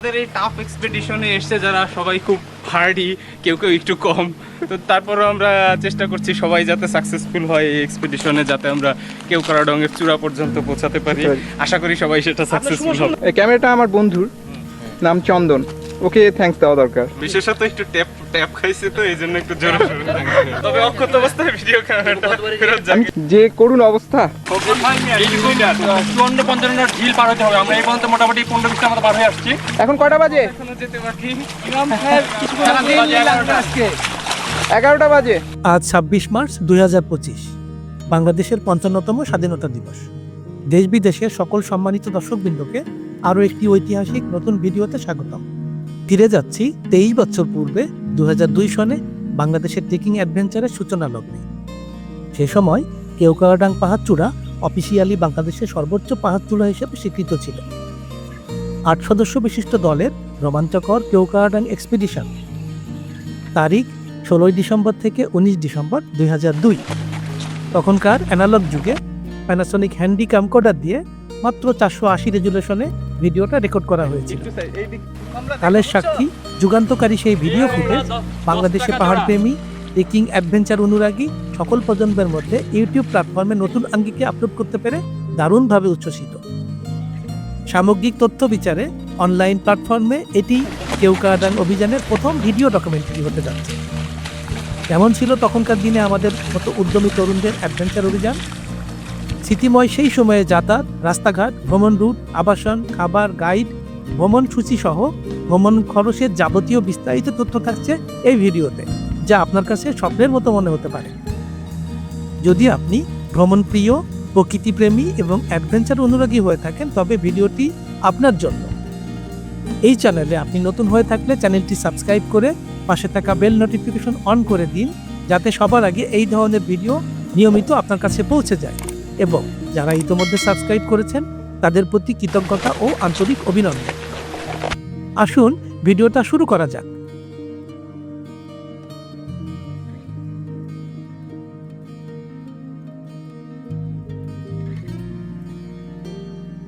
আমাদের এই টাফ এক্সপেডিশনে এসছে যারা সবাই খুব হার্ডি কেউ কেউ একটু কম। তো তারপরও আমরা চেষ্টা করছি সবাই যাতে সাকসেসফুল হয় এই এক্সপেডিশনে যাতে আমরা কেউ কারাডঙ্গের চূড়া পর্যন্ত পৌঁছাতে পারি। আশা করি সবাই সেটা সাকসেসফুল হবে। ক্যামেরাটা আমার বন্ধুর নাম চন্দন। ওকে থ্যাঙ্কস দেওয়া দরকার। বিশেষত একটু ট্যাপ ট্যাপ খাইছে তো এই জন্য একটু জোরে তবে অক্ষত অবস্থায় ভিডিও ক্যামেরাটা ফেরত যাবে। যে করুণ অবস্থা। চুয়ান্ন পঞ্চান্ন ঢিল পার হতে হবে। আমরা এই পর্যন্ত মোটামুটি পনেরো বিশটা মতো পার হয়ে আসছি। এখন কয়টা বাজে? যেতে বাকি। এগারোটা বাজে। আজ ছাব্বিশ মার্চ দুই হাজার পঁচিশ। বাংলাদেশের পঞ্চান্নতম স্বাধীনতা দিবস। দেশ বিদেশের সকল সম্মানিত দর্শকবৃন্দকে আরও একটি ঐতিহাসিক নতুন ভিডিওতে স্বাগতম। ফিরে যাচ্ছি তেইশ বছর পূর্বে দুই হাজার দুই সনে বাংলাদেশের ট্রেকিং অ্যাডভেঞ্চারের সূচনা লগ্নে। সে সময় কেওকারাডাং পাহাড়চূড়া অফিসিয়ালি বাংলাদেশের সর্বোচ্চ পাহাড়চূড়া হিসেবে স্বীকৃত ছিল। আট সদস্য বিশিষ্ট দলের রোমাঞ্চকর কেওকারাডাং এক্সপিডিশন। তারিখ ষোলোই ডিসেম্বর থেকে উনিশ ডিসেম্বর দুই দুই। তখনকার অ্যানালগ যুগে প্যানাসনিক হ্যান্ডি ক্যামকোডার দিয়ে মাত্র চারশো আশি রেজুলেশনে ভিডিওটা রেকর্ড করা হয়েছিল। কালের সাক্ষী যুগান্তকারী সেই ভিডিও ফুটেজ বাংলাদেশে পাহাড়প্রেমী ট্রেকিং অ্যাডভেঞ্চার অনুরাগী সকল প্রজন্মের মধ্যে ইউটিউব প্ল্যাটফর্মে নতুন আঙ্গিকে আপলোড করতে পেরে দারুণভাবে উচ্ছ্বসিত। সামগ্রিক তথ্য বিচারে অনলাইন প্ল্যাটফর্মে এটি কেউ কেউকাডাং অভিযানের প্রথম ভিডিও ডকুমেন্টারি হতে যাচ্ছে। কেমন ছিল তখনকার দিনে আমাদের মতো উদ্যমী তরুণদের অ্যাডভেঞ্চার অভিযান? স্মৃতিময় সেই সময়ে যাতায়াত, রাস্তাঘাট, ভ্রমণ রুট, আবাসন, খাবার, গাইড, ভ্রমণ সূচি সহ ভ্রমণ খরচের যাবতীয় বিস্তারিত তথ্য থাকছে এই ভিডিওতে, যা আপনার কাছে স্বপ্নের মতো মনে হতে পারে। যদি আপনি ভ্রমণ প্রিয়, প্রকৃতিপ্রেমী এবং অ্যাডভেঞ্চার অনুরাগী হয়ে থাকেন, তবে ভিডিওটি আপনার জন্য। এই চ্যানেলে আপনি নতুন হয়ে থাকলে চ্যানেলটি সাবস্ক্রাইব করে পাশে থাকা বেল নোটিফিকেশন অন করে দিন, যাতে সবার আগে এই ধরনের ভিডিও নিয়মিত আপনার কাছে পৌঁছে যায়। এবং যারা ইতোমধ্যে সাবস্ক্রাইব করেছেন, তাদের প্রতি কৃতজ্ঞতা ও আন্তরিক অভিনন্দন। আসুন, ভিডিওটা শুরু করা যাক।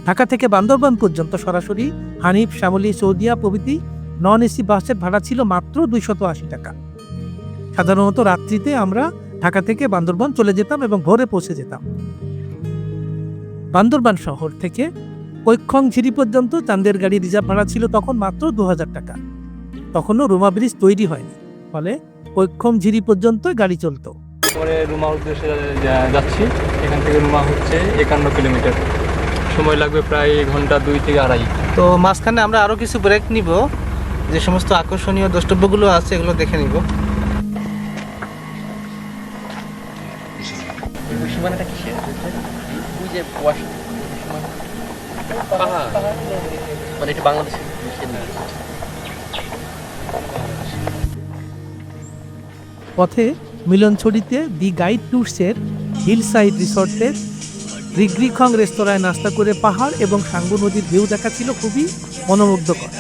ঢাকা থেকে বান্দরবান পর্যন্ত সরাসরি হানিফ, শ্যামলী, সৌদিয়া প্রভৃতি নন এসি বাসের ভাড়া ছিল মাত্র দুইশত আশি টাকা। সাধারণত রাত্রিতে আমরা ঢাকা থেকে বান্দরবান চলে যেতাম এবং ভোরে পৌঁছে যেতাম। বান্দরবান শহর থেকে কৈক্ষং ঝিরি পর্যন্ত চান্দের গাড়ি রিজার্ভ ভাড়া ছিল তখন মাত্র দু হাজার টাকা। তখনও রুমা ব্রিজ তৈরি হয়নি ফলে কৈক্ষম ঝিরি পর্যন্ত গাড়ি চলতো। পরে রুমা উদ্দেশ্যে যা- যাচ্ছি এখান থেকে রুমা হচ্ছে একান্ন কিলোমিটার। সময় লাগবে প্রায় ঘণ্টা দুই থেকে আড়াই। তো মাঝখানে আমরা আরও কিছু ব্রেক নিব যে সমস্ত আকর্ষণীয় দ্রষ্টব্যগুলো আছে এগুলো দেখে নিব। সীমানাটা কিসের? যে মানে এটা পথে মিলনছড়িতে দি গাইড ট্যুরসের হিল সাইড রিসর্টের রিগ্রিখং রেস্তোরাঁয় নাস্তা করে পাহাড় এবং সাঙ্গু নদীর ভিউ দেখা ছিল খুবই মনোমুগ্ধকর।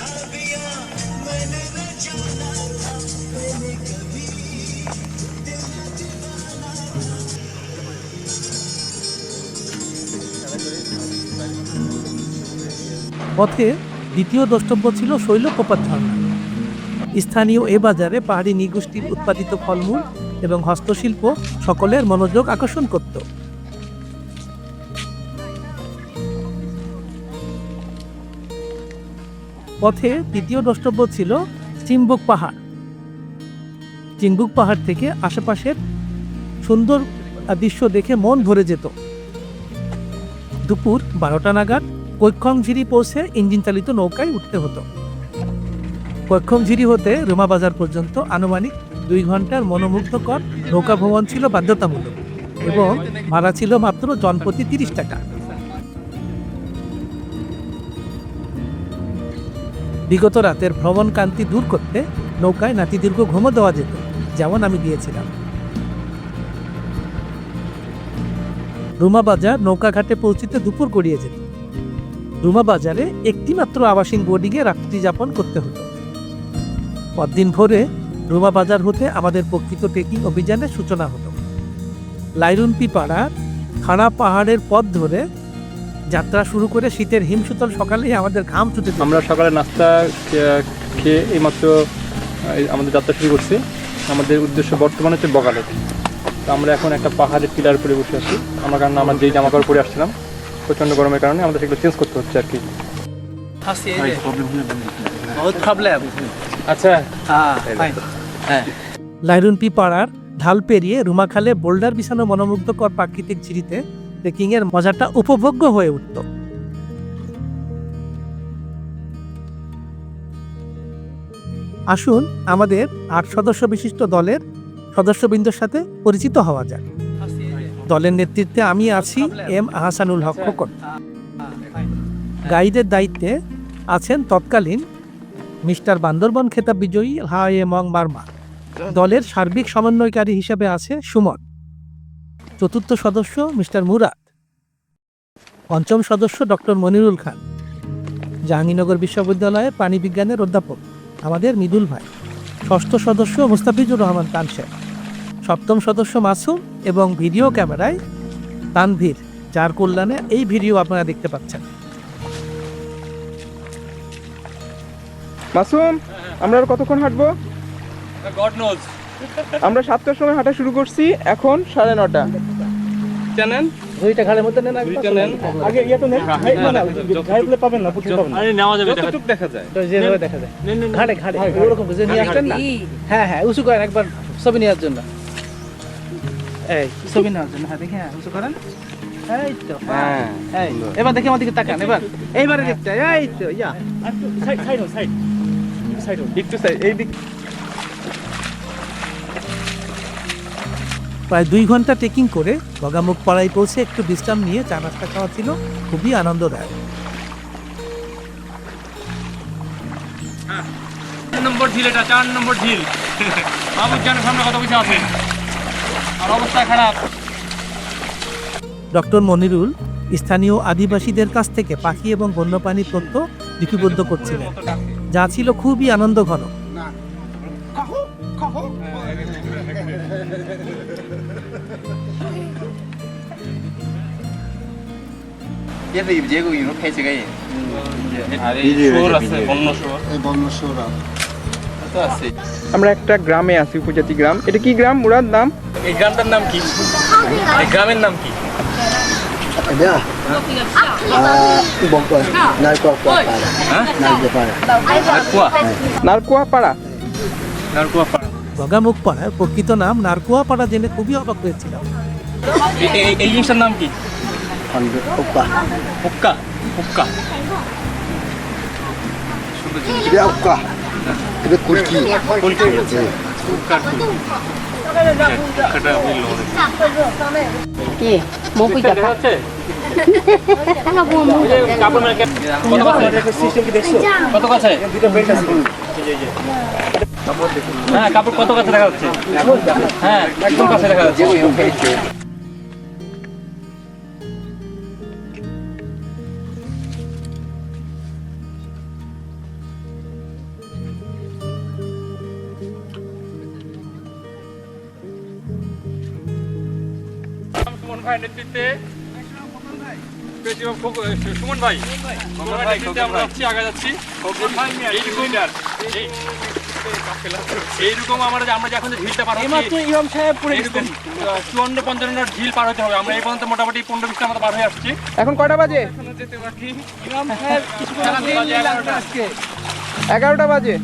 পথে দ্বিতীয় দ্রষ্টব্য ছিল শৈলপ্রপাত ঝর্ণা। স্থানীয় এ বাজারে পাহাড়ি নিগোষ্ঠীর উৎপাদিত ফলমূল এবং হস্তশিল্প সকলের মনোযোগ আকর্ষণ করত। পথে তৃতীয় দ্রষ্টব্য ছিল চিম্বুক পাহাড়। চিম্বুক পাহাড় থেকে আশেপাশের সুন্দর দৃশ্য দেখে মন ভরে যেত। দুপুর বারোটা নাগাদ কৈক্ষংঝিরি পৌঁছে ইঞ্জিন চালিত নৌকায় উঠতে হতো। কৈক্ষমঝিরি হতে রুমা বাজার পর্যন্ত আনুমানিক দুই ঘণ্টার মনোমুগ্ধকর নৌকা ভ্রমণ ছিল বাধ্যতামূলক এবং ভাড়া ছিল মাত্র জনপ্রতি তিরিশ টাকা। বিগত রাতের ভ্রমণ কান্তি দূর করতে নৌকায় নাতিদীর্ঘ ঘুমো দেওয়া যেত, যেমন আমি দিয়েছিলাম রুমা বাজার নৌকাঘাটে পৌঁছিতে দুপুর গড়িয়ে যেত। রুমা বাজারে একটি মাত্র আবাসিক বোর্ডিংয়ে রাত্রি যাপন করতে হতো। পরদিন ভোরে রুমা বাজার হতে আমাদের প্রকৃত ট্রেকিং অভিযানের সূচনা হতো লাইরুনপি পাড়ার খাড়া পাহাড়ের পথ ধরে যাত্রা শুরু করে শীতের হিমশীতল সকালেই আমাদের ঘাম ছুটে আমরা সকালে নাস্তা খেয়ে এইমাত্র, এই আমাদের যাত্রা শুরু করছি। আমাদের উদ্দেশ্য বর্তমানে হচ্ছে বগালে তো আমরা এখন একটা পাহাড়ের টিলার উপরে বসে আছি। আমার কারণে আমরা যেই জামা কাপড় পরে আসছিলাম প্রচণ্ড গরমের কারণে আমাদের সেগুলো চেঞ্জ করতে হচ্ছে আর কি আচ্ছা হ্যাঁ হ্যাঁ। লাইরুনপি পাড়ার ঢাল পেরিয়ে রুমাখালে বোল্ডার বিছানো মনোমুগ্ধকর প্রাকৃতিক ঝিরিতে ট্রেকিং এর মজাটা উপভোগ্য হয়ে উঠত। আসুন আমাদের আট সদস্য বিশিষ্ট দলের সদস্যবৃন্দর সাথে পরিচিত হওয়া যাক। দলের নেতৃত্বে আমি আছি, এম আহসানুল হক খোকন। গাইডের দায়িত্বে আছেন তৎকালীন মিস্টার বান্দরবন খেতাব বিজয়ী হাই মং বার্মা দলের সার্বিক সমন্বয়কারী হিসেবে আছে সুমন। চতুর্থ সদস্য মিস্টার মুরাদ। পঞ্চম সদস্য ডক্টর মনিরুল খান। জাহাঙ্গীরনগর বিশ্ববিদ্যালয়ের প্রাণীবিজ্ঞানের অধ্যাপক। আমাদের মৃদুল ভাই। ষষ্ঠ সদস্য মুস্তাফিজুর রহমান তানসের সপ্তম সদস্য মাসুম এবং ভিডিও ক্যামেরায় তানভীর যার কল্যাণে এই ভিডিও আপনারা দেখতে পাচ্ছেন। মাসুম আমরা আর কতক্ষণ হাঁটবো? গড নোজ আমরা সাতটার সময় হাঁটা শুরু করছি এখন সাড়ে নটা। জানেন দুইটা ঘাড়ের মধ্যে নেন দুইটা নেন। আগে ইয়ে তো নেন ঘাড়ে পাবেন না আরে নেওয়া যাবে দেখা যতটুক দেখা যায়। যেভাবে দেখা যায়। ঘাড়ে ঘাড়ে। ওরকম বুঝে নিয়ে আসছেন না। হ্যাঁ হ্যাঁ উঁচু করেন একবার ছবি নেওয়ার জন্য। এই ছবি নেওয়ার জন্য। হ্যাঁ দেখি হ্যাঁ উঁচু করেন। এই তো হ্যাঁ এই এবার দেখি আমার দিকে তাকান এবার। এইবারে এই তো ইয়া। একটু সাইড এই দিক। প্রায় দুই ঘণ্টা ট্রেকিং করে বগামুখ পাড়ায় পৌঁছে একটু বিশ্রাম নিয়ে চা নাস্তা খাওয়া ছিল খুবই আনন্দদায়ক। নম্বর ঝিল এটা চার নম্বর ঝিল। বাবুর জানের সামনে কত কিছু আছে আর অবস্থা খারাপ ডক্টর মনিরুল স্থানীয় আদিবাসীদের কাছ থেকে পাখি এবং বন্যপ্রাণী তথ্য লিপিবদ্ধ করছিলেন যা ছিল খুবই আনন্দঘন আর এই শোর আছে বন্য শোর আমরা একটা গ্রামে আছি উপজাতি গ্রাম। এটা কি গ্রাম মুরাদ নাম? এই গ্রামটার নাম কি? এই গ্রামের নাম কি? নারকুয়া নারকুয়া পাড়া। নারকুয়া? পাড়া। প্রকৃত নাম নারকুয়াপাড়া জেনে খুবই অবাক হয়েছিলাম। এই- এই- এই জিনিসটার নাম কি? হুক্কা হুক্কা কুল। হুক্কাটা বুঝলো অনেক। কে মপুই দেখা যাচ্ছে? কাপড় মেরে কে- কত কাছে? কত কাছে? হ্যাঁ কাপড় কত কাছে দেখা যাচ্ছে হ্যাঁ একদম কাছে দেখা যাচ্ছে সুমন ভাইয়ের নেতৃত্বে সুমন ভাই। সুমন ভাইয়ের নেতৃত্বে আমরা যাচ্ছি। আগে যাচ্ছি এইরকম এইরকম আমরা যে আমরা এখন পার হচ্ছি চুয়ান্ন পঞ্চান্ন ঝিল পার হতে হবে। আমরা এই পর্যন্ত মোটামুটি পনেরো বিশটা মতো পার হয়ে আসছি। এখন কয়টা বাজে? এগারোটা বাজে।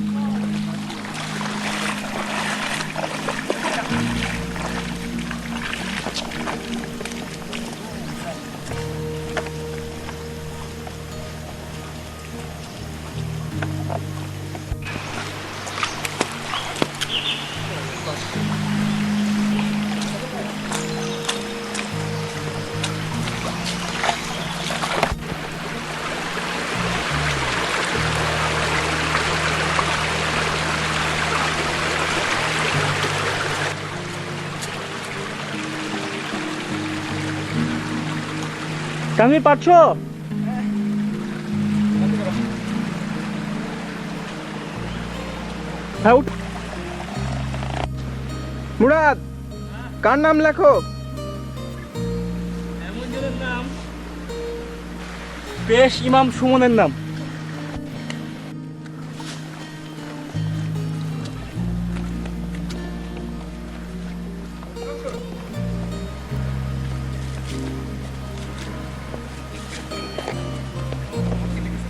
তুমি পারছ? হ্যাঁ মুরাদ কার নাম লেখো? পেশ ইমাম সুমনের নাম।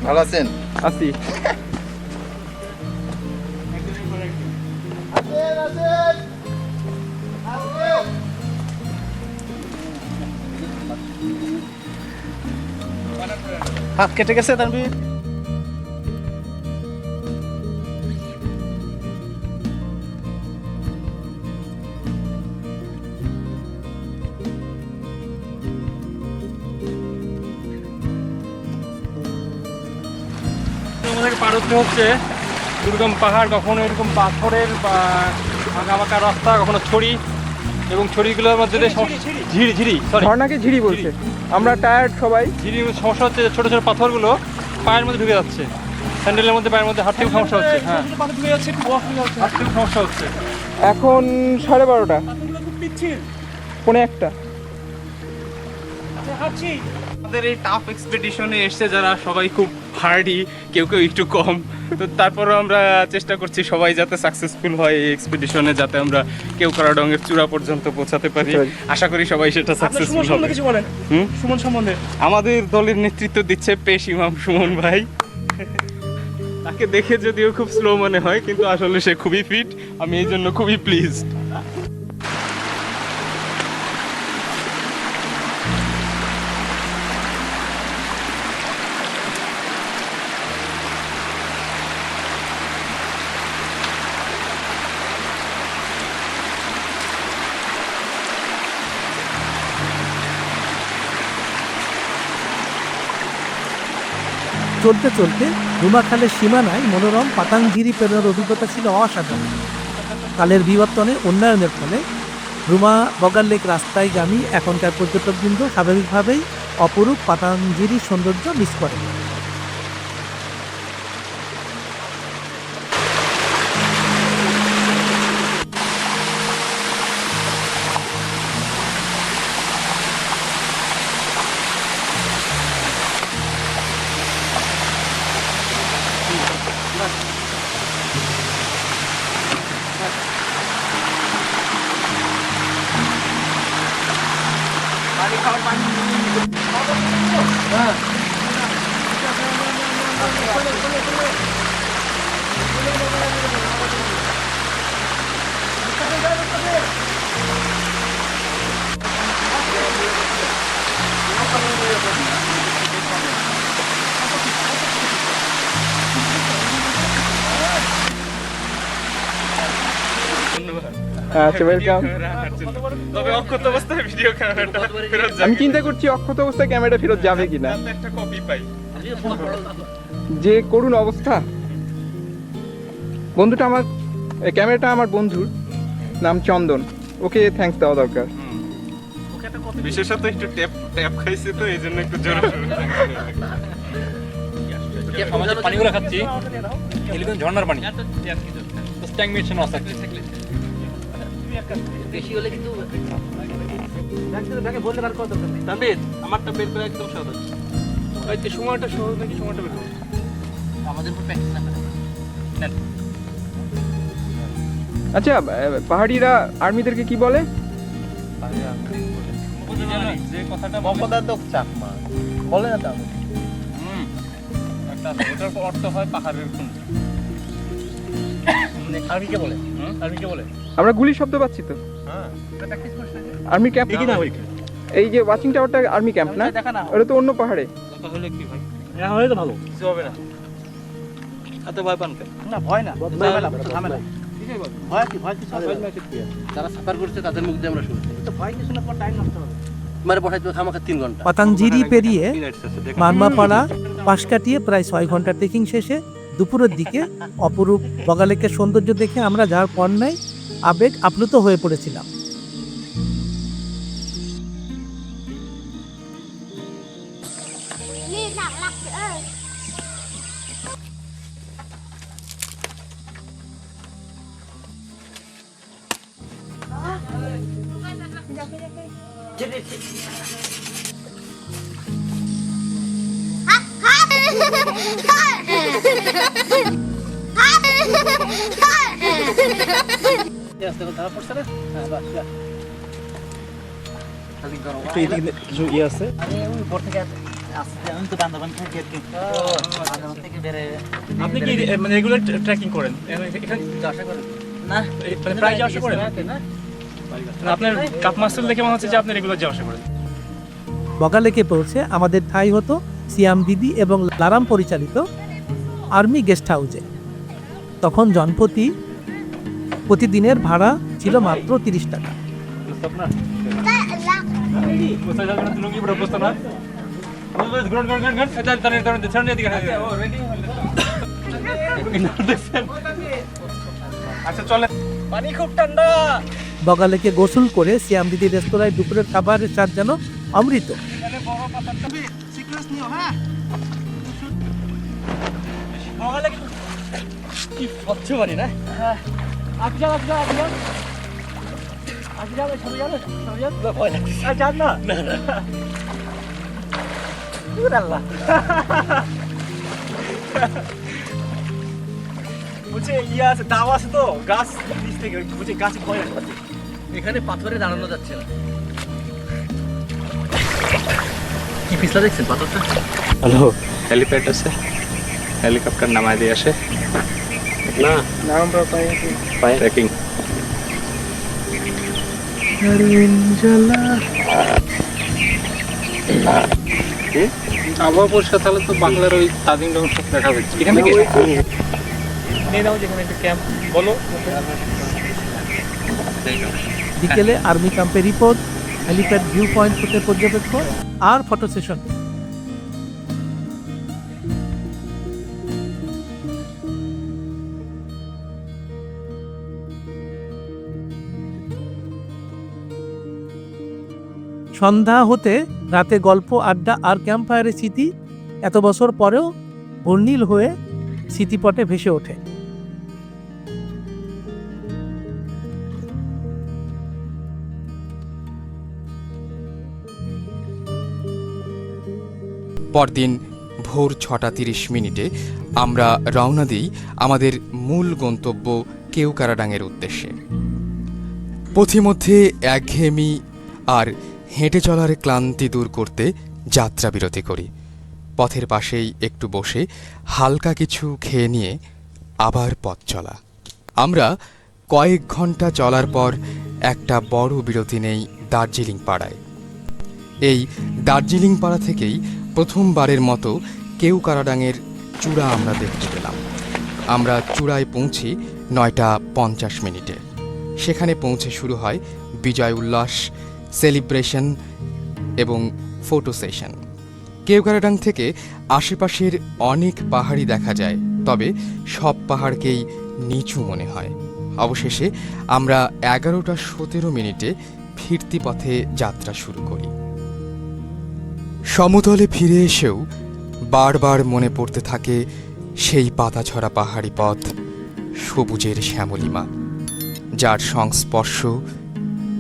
ভালো আছেন? আছি। হাত কেটে গেছে তানভীর? আমাদের পার হতে হচ্ছে দুর্গম পাহাড় কখনো এরকম পাথরের বা আঁকা রাস্তা কখনো ছড়ি এবং ছড়িগুলোর মধ্যে ঝিরি ঝিরি সরি ঝর্ণাকে ঝিরি বলছে। আমরা টায়ার্ড সবাই। ঝিরি সমস্যা হচ্ছে ছোটো ছোটো পাথরগুলো পায়ের মধ্যে ঢুকে যাচ্ছে। স্যান্ডেলের মধ্যে পায়ের মধ্যে হাঁটতেও সমস্যা হচ্ছে হ্যাঁ। হাঁটতেও সমস্যা হচ্ছে। এখন সাড়ে বারোটা। পৌনে একটা। আমাদের এই টাফ এক্সপেডিশনে এসছে যারা সবাই খুব হার্ডি কেউ কেউ একটু কম। তো তারপরও আমরা চেষ্টা করছি সবাই যাতে সাকসেসফুল হয় এই এক্সপেডিশনে যাতে আমরা কেউ কারাডঙ্গের চূড়া পর্যন্ত পৌঁছাতে পারি। আশা করি সবাই সেটা সাকসেসফুল হবে। কিছু বলেন? সুমন সম্বন্ধে। আমাদের দলের নেতৃত্ব দিচ্ছে পেশ ইমাম সুমন ভাই। তাকে দেখে যদিও খুব স্লো মনে হয় কিন্তু আসলে সে খুবই ফিট আমি এই জন্য খুবই প্লিজড চলতে চলতে রুমাখালের সীমানায় মনোরম পাতাংঝিরি পেরোনোর অভিজ্ঞতা ছিল অসাধারণ। কালের বিবর্তনে উন্নয়নের ফলে রুমা বগার লেক রাস্তায় গামী এখনকার পর্যটকবৃন্দ স্বাভাবিকভাবেই অপরূপ পাতাংঝিরি সৌন্দর্য মিস করে ধন্যবাদ আচ্ছা ওয়েলকাম তবে অক্ষত অবস্থায় ভিডিও ক্যামেরাটা ফেরত যাবে আমি চিন্তা করছি অক্ষত অবস্থায় ক্যামেরাটা ফেরত যাবে কিনা। একটা কপি পাই। যে করুণ অবস্থা। বন্ধুটা আমার এই ক্যামেরাটা আমার বন্ধুর নাম চন্দন। ওকে থ্যাঙ্কস দেওয়া দরকার। বিশেষত একটু ট্যাপ ট্যাপ খাইছে তো এই জন্য একটু জোরে পানিগুলো খাচ্ছি। ঝর্ণার পানি? ট্যাঙ্ক মেশিন আছে তানভীর আমারটা বের করে একদম সহজ ওই তো সময়টা সহজ নাকি সময়টা বের করো। আমাদের উপর প্র্যাকটিস না আচ্ছা পাহাড়িরা আর্মিদেরকে কি বলে? যে কথাটা অপদার্থক চাকমা। বলে না তো একটা ওটার অর্থ হয় পাহাড়ের খুন আর্মিকে বলে? হুম? আর্মিকে বলে? আমরা গুলির শব্দ পাচ্ছি তো। আর্মি ক্যাম্প না এই যে ওয়াচিং টাওয়ারটা আর্মি ক্যাম্প না? দেখা ওটা তো অন্য পাহাড়ে। তাহলে কি ভাই? হ্যাঁ হলে তো ভালো। কিছু হবে না। এত ভয় পান না ভয় না। ঝামেলা ঝামেলা ভয় কি ভয় কিছু যারা সাফার করছে তাদের মুখ দিয়ে আমরা শুনছি। তো ভয় কিছু না টাইম নষ্ট হবে। মানে বসাই তো আমাকে তিন ঘণ্টা। পাতাংঝিরি পেরিয়ে মানমাপাড়া পাশ কাটিয়ে প্রায় ছয় ঘণ্টা ট্রেকিং শেষে দুপুরের দিকে অপরূপ বগালেকের সৌন্দর্য দেখে আমরা যার পর নাই আবেগ আপ্লুত হয়ে পড়েছিলাম। কিছু ইয়ে আছে আপনি কি মানে রেগুলার ট্রেকিং করেন? আশা করেন না। মানে প্রায় যাওয়া আসা করেন? আপনার কাপ মাস্টার দেখে মনে হচ্ছে যে আপনি রেগুলার যাওয়া আসা করেন। বগালেকে পৌঁছে আমাদের ঠাই হতো সিয়াম দিদি এবং লারাম পরিচালিত আর্মি গেস্ট হাউসে। তখন জনপ্রতি প্রতিদিনের ভাড়া ছিল মাত্র তিরিশ টাকা। তার দিকে আচ্ছা চলে পানি খুব ঠান্ডা। বগালেকে গোসল করে সিয়াম দিদি রেস্তোরাঁয় দুপুরের খাবারের স্বাদ যেন অমৃত। কি স্বচ্ছ পানি না? আপনি আপনি আপনি যান আপনি সরে যান সরে যান ভয় লাগছে। যান না। আল্লাহ। বলছে ইয়ে আছে দাও আছে তো গাছ নিচ থেকে বলছে গাছে ভয় লাগছে এখানে পাথরে দাঁড়ানো যাচ্ছে না। কি পিছলা দেখছেন পাথরটা? হ্যালো হেলিপ্যাড আছে। হেলিকপ্টার নামায় দিয়ে আসে। না। না। আমরা পাই পাই ট্রেকিং আবহাওয়া পরিষ্কার, তাহলে তো বাংলার ওই তাজিং ডং সব দেখা যাচ্ছে এখান থেকে নিয়ে নাও যেখানে একটা ক্যাম্প বলো। বিকেলে আর্মি ক্যাম্পের রিপোর্ট হেলিপ্যাড ভিউ পয়েন্ট হতে পর্যবেক্ষণ আর ফটো সেশন সন্ধ্যা হতে রাতে গল্প, আড্ডা আর ক্যাম্পফায়ারের স্মৃতি এত বছর পরেও বর্ণিল হয়ে স্মৃতিপটে ভেসে ওঠে। পরদিন ভোর ছটা তিরিশ মিনিটে আমরা রওনা দিই আমাদের মূল গন্তব্য কেউকারাডাঙের উদ্দেশ্যে। পথিমধ্যে একঘেয়েমি আর হেঁটে চলার ক্লান্তি দূর করতে যাত্রা বিরতি করি। পথের পাশেই একটু বসে হালকা কিছু খেয়ে নিয়ে আবার পথ চলা। আমরা কয়েক ঘণ্টা চলার পর একটা বড় বিরতি নেই দার্জিলিং পাড়ায়। এই দার্জিলিং পাড়া থেকেই প্রথমবারের মতো কেউ কারাডাঙের চূড়া আমরা দেখতে পেলাম। আমরা চূড়ায় পৌঁছি নয়টা পঞ্চাশ মিনিটে। সেখানে পৌঁছে শুরু হয় বিজয় উল্লাস সেলিব্রেশন এবং ফটো সেশন। কেওকারাডাং থেকে আশেপাশের অনেক পাহাড়ই দেখা যায়, তবে সব পাহাড়কেই নিচু মনে হয়। অবশেষে আমরা এগারোটা সতেরো মিনিটে ফিরতি পথে যাত্রা শুরু করি। সমতলে ফিরে এসেও বারবার মনে পড়তে থাকে সেই পাতাছড়া পাহাড়ি পথ, সবুজের শ্যামলিমা, যার সংস্পর্শ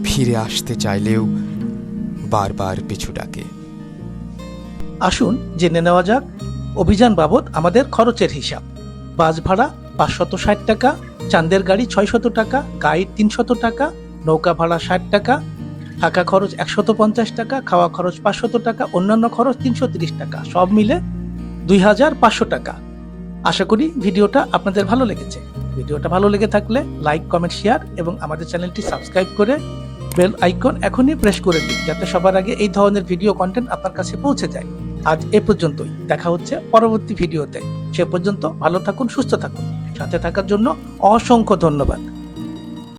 ফিরে আসতে চাইলেও বারবার পিছু ডাকে। আসুন, জেনে নেওয়া যাক, অভিযান বাবদ আমাদের খরচের হিসাব। বাস ভাড়া পাঁচশত ষাট টাকা চান্দের গাড়ি ছয়শত টাকা গাইড তিনশত টাকা, নৌকা ভাড়া ষাট টাকা, থাকা খরচ একশত পঞ্চাশ টাকা, খাওয়া খরচ পাঁচশত টাকা, অন্যান্য খরচ তিনশো তিরিশ টাকা, সব মিলে দুই হাজার পাঁচশো টাকা। আশা করি ভিডিওটা আপনাদের ভালো লেগেছে। ভিডিওটা ভালো লেগে থাকলে লাইক, কমেন্ট, শেয়ার এবং আমাদের চ্যানেলটি সাবস্ক্রাইব করে বেল আইকন এখনই প্রেস করে দিন, যাতে সবার আগে এই ধরনের ভিডিও কন্টেন্ট আপনার কাছে পৌঁছে যায়। আজ এ পর্যন্তই, দেখা হচ্ছে পরবর্তী ভিডিওতে সে পর্যন্ত ভালো থাকুন, সুস্থ থাকুন। সাথে থাকার জন্য অসংখ্য ধন্যবাদ।